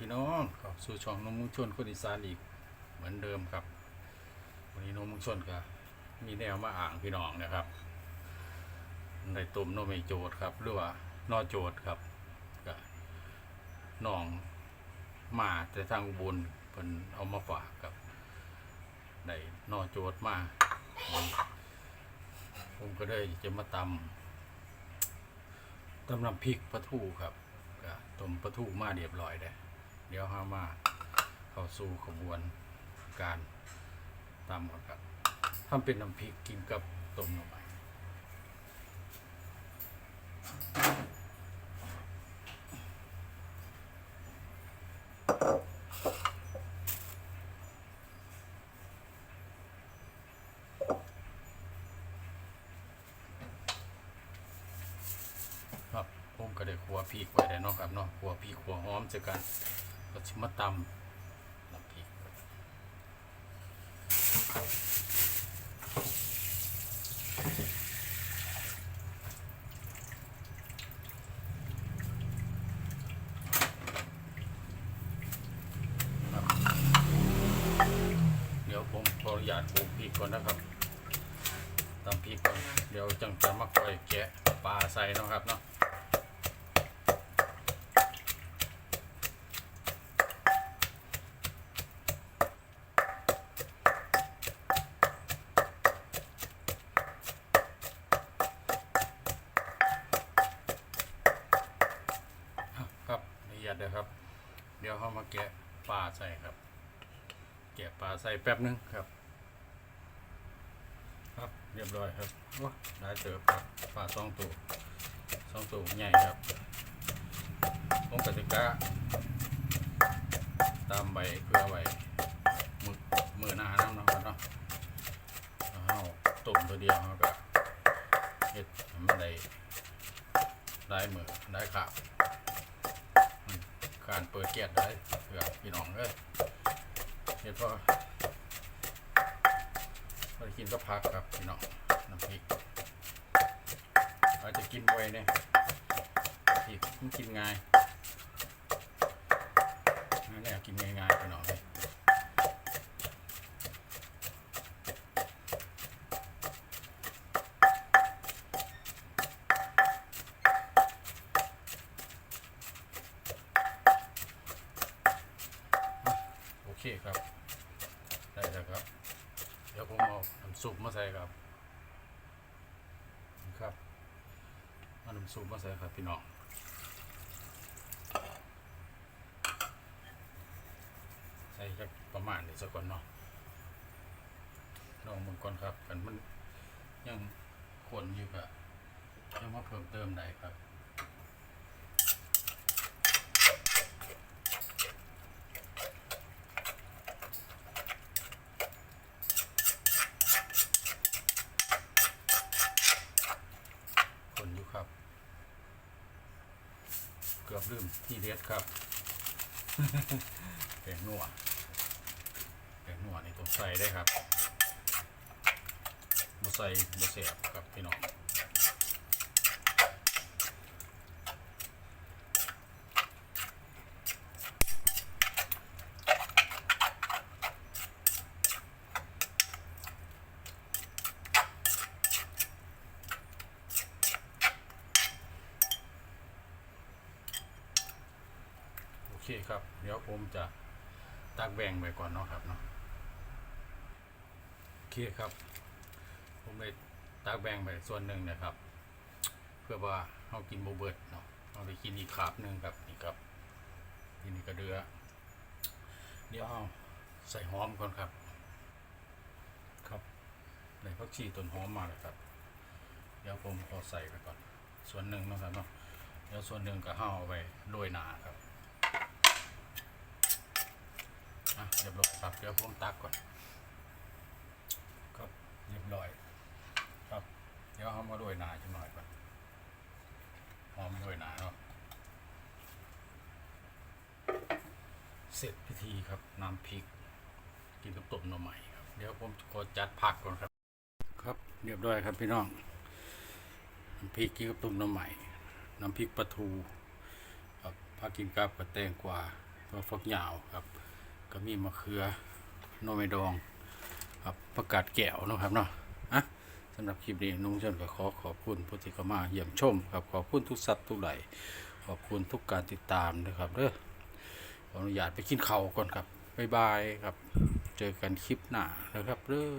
พี่น้องเข้าสู่ช่องนมมุงชนคนอีสานอีกเหมือนเดิมครับ วันนี้นมมุงชนก็มีแนวมาอ่างพี่น้องนะครับในตุ่มนมไม่โจดครับ หรือว่านอโจดครับก็น้องมาแต่ทางอุบลเพิ่นเอามาฝากครับในนอโจดมาผมก็เลยจะมาตำตำน้ำพริกปลาทูครับต้มปลาทูมาเรียบร้อยแล้ว เดี๋ยวเรามาเข้าสู่ขบวนการตำก่อนครับทำเป็นน้ำพริกกินกับต้มหน่อไม้ครับผมก็ได้ขัวพริกไว้แล้นาะครับเนาะขัวพริกขัวหอมเจอกัน ก็ชิมตำน้ำพริกเดี๋ยวผมขออนุญาตปลูกพริกก่อนนะครับตำพริกก่อนเดี๋ยวจังจะมาคอยแกะปลาใส่นะครับเนาะครับละเอียดเดี๋ยวครับ เดี๋ยวเขามาแกะปลาใส่ครับ แกะปลาใส่แป๊บนึงครับ ครับเรียบร้อยครับโอ้ได้เจอปลาปลาสองตัวสองตัวใหญ่ครับผมกติกาตามใบเพื่อไว้มือมือหน้าน้ำนะครับเนาะเอาต้มตัวเดียวเขาก็เฮ็ดให้มันได้ได้มือได้ขาบ การเปิดเก๊สได้เพื่อพี่น้องเลยเห็นพอเรากินก็พักครับพี่น้องน้ำพริกอาจจะกินไวเนี่ยพริกมันกินง่ายนั่นแหละกินง่ายๆพี่น้องเลย เคครับ ได้แล้วครับ เดี๋ยวผมเอาน้ำซุปมาใส่ครับนะครับเอาน้ำซุปมาใส่ครับพี่น้องใส่จักประมาณนี้สักก่อนเนาะลองมึงก่อนครับกันมันยังคนอยู่กับยังมาเพิ่มเติมได้ครับ คนอยู่ครับ เกือบ ลืมที่เด็ดครับแกงนัวแกงนัวนี่ต้องใส่ได้ครับบ่ใส่บ่เสียบครับพี่น้อง เคครับ เดี๋ยวผมจะตักแบ่งไปก่อนเนาะครับเนาะโอเคครับ ผมได้ตักแบ่งไปส่วนหนึ่งนะครับ เพื่อว่าเรากินโบเบิร์ดเนาะเราได้กินอีกขาบหนึ่งครับนี่ครับทีนี้ก็เดือเดี๋ยวเอาใส่หอมก่อนครับ ครับในผักชีต้นหอมมาแล้วครับ เดี๋ยวผมขอใส่ไปก่อน ส่วนหนึ่งเนาะครับเนาะเดี๋ยวส่วนหนึ่งก็ห่อาไว้โรยหนาครับ อะเรียบร้อย ครับเดี๋ยวผมตักก่อนครับเรียบร้อย ครับ เดี๋ยวเอามาโรยหนาจังหน่อยก่อนหอมโรยหนาเนาะเสร็จพิธีครับน้ำพริก กินกับต้มหน่อไม้ครับเดี๋ยวผมขอจัดผักก่อนครับ ครับเรียบร้อยครับพี่น้องน้ำพริกกินกับต้มหน่อไม้น้ำพริกปลาทูครับผักกินกับกระแตงกวาก็ฟักยาวครับ ก็มีมะเขือโนเมดองครับประกาศแก้วนะครับเนาะอะสำหรับคลิปนี้นุ่งชนก็ขอขอบคุณผู้ที่เข้ามาเยี่ยมชมครับขอบคุณทุกสัตว์ทุกไหลขอบคุณทุกการติดตามนะครับเด้อขออนุญาตไปกินข้าวก่อนครับบ๊ายบายครับ เจอกันคลิปหน้านะครับเด้อ